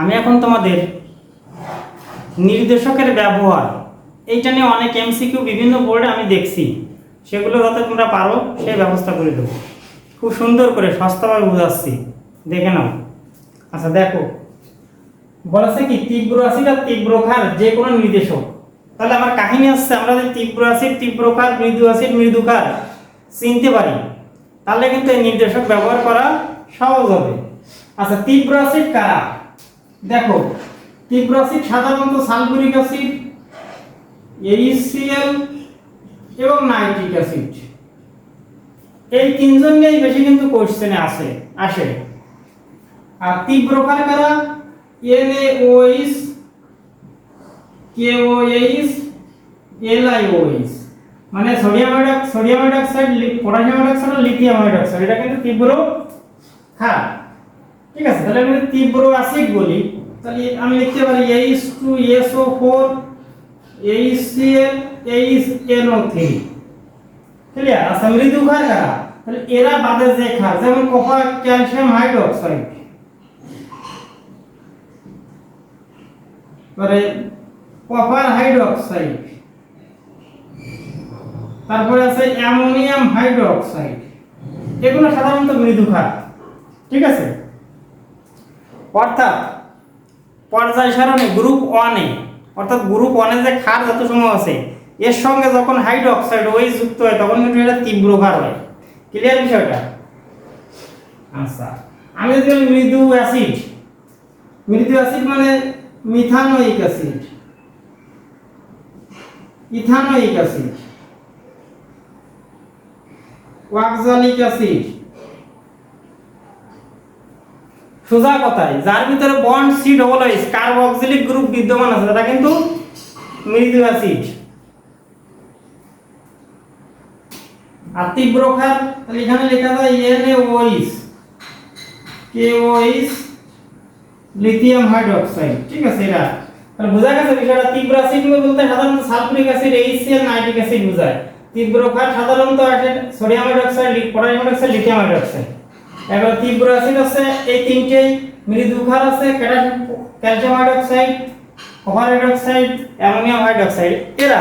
আমি এখন তোমাদের নির্দেশকের ব্যবহার, এইটা নিয়ে অনেক এমসিকিউ বিভিন্ন বোর্ডে আমি দেখছি। সেগুলো যাতে তোমরা পারো, সেই ব্যবস্থা করে দেবো। খুব সুন্দর করে, সস্তাভাবে বুঝাচ্ছি। দেখে নাও। আচ্ছা দেখো। বলেছে কি, তীব্র অ্যাসিড আর তীব্র ক্ষার যে কোনো নির্দেশক। তাহলে আমার কাহিনী আসছে, আমরা যদি তীব্র অ্যাসিড তীব্র ক্ষার মৃদু অ্যাসিড মৃদু ক্ষার চিনতে পারি, তাহলে কিন্তু এই নির্দেশক ব্যবহার করা সহজ হবে। আচ্ছা তীব্র অ্যাসিড কারা? দেখো, তীব্র অ্যাসিড, সাধারণত সালফুরিক অ্যাসিড এইচসিএল এবং নাইট্রিক অ্যাসিড। এই তিনজন নিয়েই বেশি কিন্তু কোশ্চেনে আসে আসে। আর তীব্র কার N A O H K O H L I O H মানে sodium sodium hydroxide potassium hydroxide lithium hydroxide এটা কিন্তু তীব্র ক্ষার ঠিক আছে, তাহলে আমি তীব্র অ্যাসিড বলি, তাহলে আমি লিখতে পারি এইচ টু এসও ক্লিয়ার আচ্ছা মৃদু ক্ষার কারা, তাহলে এরা বাদে যে ক্ষার যেমন কপার ক্যালসিয়াম হাইড্রক্সাইড পরে কপার হাইড্রক্সাইড তারপরে আছে অ্যামোনিয়াম হাইড্রক্সাইড এগুলো সাধারণত মৃদু ক্ষার ঠিক আছে? অর্থাৎ পর্যায় সারণে গ্রুপ ওয়ানে অর্থাৎ গ্রুপ ওয়ানে যে ক্ষার সময় আছে, এর সঙ্গে যখন হাইড্রক্সাইড ওই যুক্ত হয়, তখন কিন্তু এটা তীব্র ক্ষার হয়। ক্লিয়ার বিষয়টা? আচ্ছা। আমি যদি মৃদু অ্যাসিড মৃদু অ্যাসিড মানে methanoic acid ethanoic acid oxalic acid সোজা কথায় যার ভিতরে bond C double H carboxylic group বিদ্যমান আছে, এটা কিন্তু মৃদু অ্যাসিড আর তীব্র ক্ষার তাহলে এখানে লেখা যায় N A ওইস K K O H lithium hydroxide ঠিক আছে এটা? তাহলে বোঝা গেছে বিষয়টা, তীব্র অ্যাসিড বলতে সাধারণত sulphuric acid H C L nitric acid বোঝায়। তীব্র ক্ষার সাধারণত আসে sodium hydroxide potassium hydroxide lithium hydroxide এবার অ্যাসিড আছে, এই তিনটেই মৃদু ক্ষার আছে, calcium hydroxide copper hydroxide, ammonium hydroxide, এরা।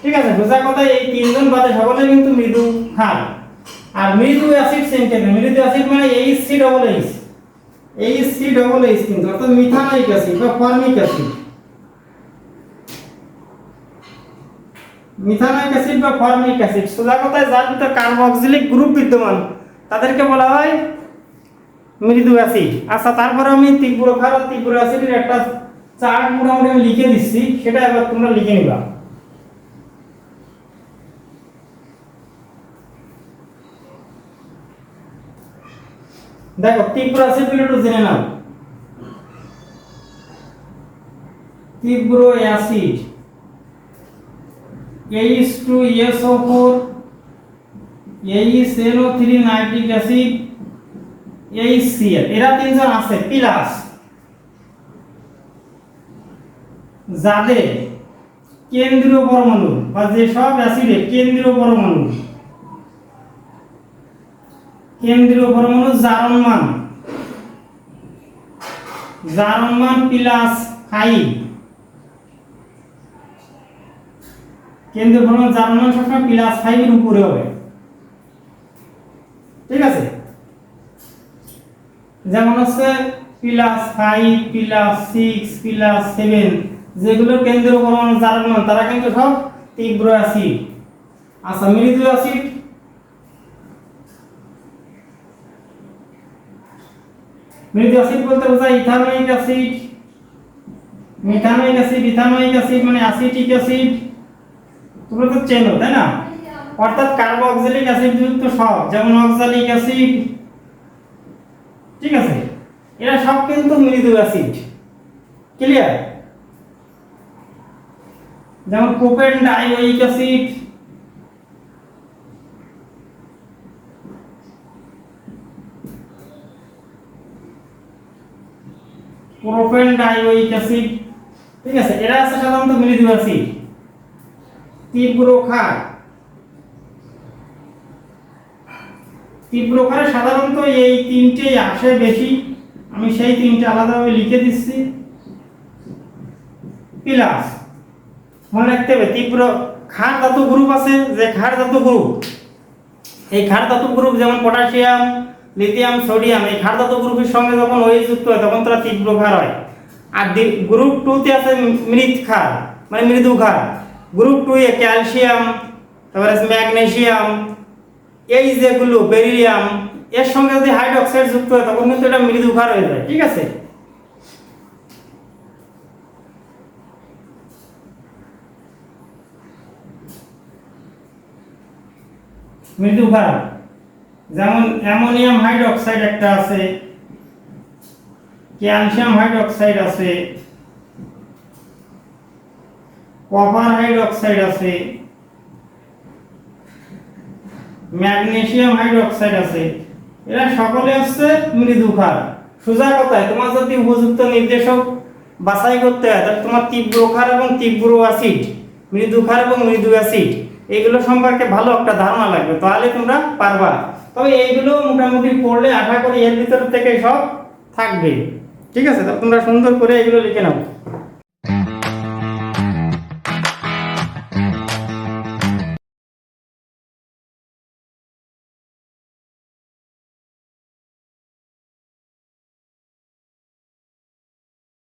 ঠিক আছে বোঝা কথা এই তিনজন বাদে সকলে কিন্তু মৃদু ক্ষার। আর মৃদু অ্যাসিড সেন্টেন, মৃদু অ্যাসিড মানে H C double H H C double H কিন্তু, অর্থাৎ মিথানোইক অ্যাসিড বা ফর্মিক অ্যাসিড। মিথানোইক অ্যাসিড বা ফর্মিক অ্যাসিড, সোজা কথায় যার ভিতর কার্বক্সিলিক গ্রুপ বিদ্যমান তাদেরকে বলা হয় মৃদু অ্যাসিড। আচ্ছা তারপরে আমি তীব্র ক্ষার তীব্র অ্যাসিডের একটা চার্ট মোটামুটি আমি লিখে দিচ্ছি। সেটা এবার তোমরা লিখে নিবা। দেখো, তীব্র অ্যাসিডগুলো একটু জেনে নাও। তীব্র acid H two S O four H N O three nitric acid H C L এরা তিনজন আছে প্লাস যাদের কেন্দ্রীয় পরমাণু বা যেসব অ্যাসিডের কেন্দ্রীয় পরমাণু কেন্দ্রীয় পরমাণু জারণ মান জারণ মান প্লাস ফাইভ কেন্দ্রীয় পরমাণু জারণ মান সবসময় প্লাস ফাইভের উপরে হবে। ঠিক আছে? যেমন হচ্ছে plus five plus six plus seven যেগুলো কেন্দ্রীয় পরমাণু জারণ মান তারা কিন্তু সব তীব্র অ্যাসিড আচ্ছা মৃদু অ্যাসিড মৃদু অ্যাসিড বলতে বোঝায় ethanoic acid methanoic acid ethanoic acid মানে অ্যাসিটিক অ্যাসিড তোমরা তো চেনো, তাই না? অর্থাৎ কার্বক্সিলিক অ্যাসিড যুক্ত সব, যেমন অক্সালিক অ্যাসিড ঠিক আছে? এরা সব কিন্তু মৃদু অ্যাসিড ক্লিয়ার যেমন propanedioic acid propanedioic acid ঠিক আছে? এরা আছে সাধারণত মৃদু অ্যাসিড তীব্র ক্ষার। তীব্র ক্ষারে সাধারণত এই তিনটেই আসে বেশি। আমি সেই তিনটে আলাদাভাবে লিখে দিচ্ছি। প্লাস মনে রাখতে হবে, তীব্র ক্ষার ধাতু গ্রুপ আছে, যে ক্ষার ধাতু গ্রুপ, এই ক্ষার ধাতু গ্রুপ যেমন পটাশিয়াম, লিথিয়াম, সোডিয়াম, এই ক্ষার ধাতু গ্রুপের সঙ্গে যখন ওই যুক্ত হয়, তখন তারা তীব্র ক্ষার হয়। আর গ্রুপ টুতে আছে মৃৎ ক্ষার মানে মৃদু ক্ষার। গ্রুপ টু এ ক্যালসিয়াম, তারপরে আছে ম্যাগনেসিয়াম এই যেগুলো বেরিলিয়াম, এর সঙ্গে যদি হাইড্রোক্সাইড যুক্ত হয়, তখন কিন্তু এটা মৃদু ক্ষার হয়ে যায়, ঠিক আছে? মৃদু ক্ষার যেমন অ্যামোনিয়াম হাইড্রোক্সাইড একটা আছে, ক্যালসিয়াম হাইড্রোক্সাইড আছে, কপার হাইড্রোক্সাইড আছে ম্যাগনেসিয়াম হাইড্রোক্সাইড আছে। এরা সকলে হচ্ছে মৃদু ক্ষার সোজা কথায়, তোমার যদি উপযুক্ত নির্দেশক বাছাই করতে হয়, তাহলে তোমার তীব্র ক্ষার এবং তীব্র অ্যাসিড, মৃদু ক্ষার এবং মৃদু অ্যাসিড, এগুলো সম্পর্কে ভালো একটা ধারণা লাগবে, তাহলে তোমরা পারবা। তবে এইগুলো মোটামুটি পড়লে আশা করি এর ভিতর থেকে সব থাকবে। ঠিক আছে? তাহলে তোমরা সুন্দর করে এগুলো লিখে নাও।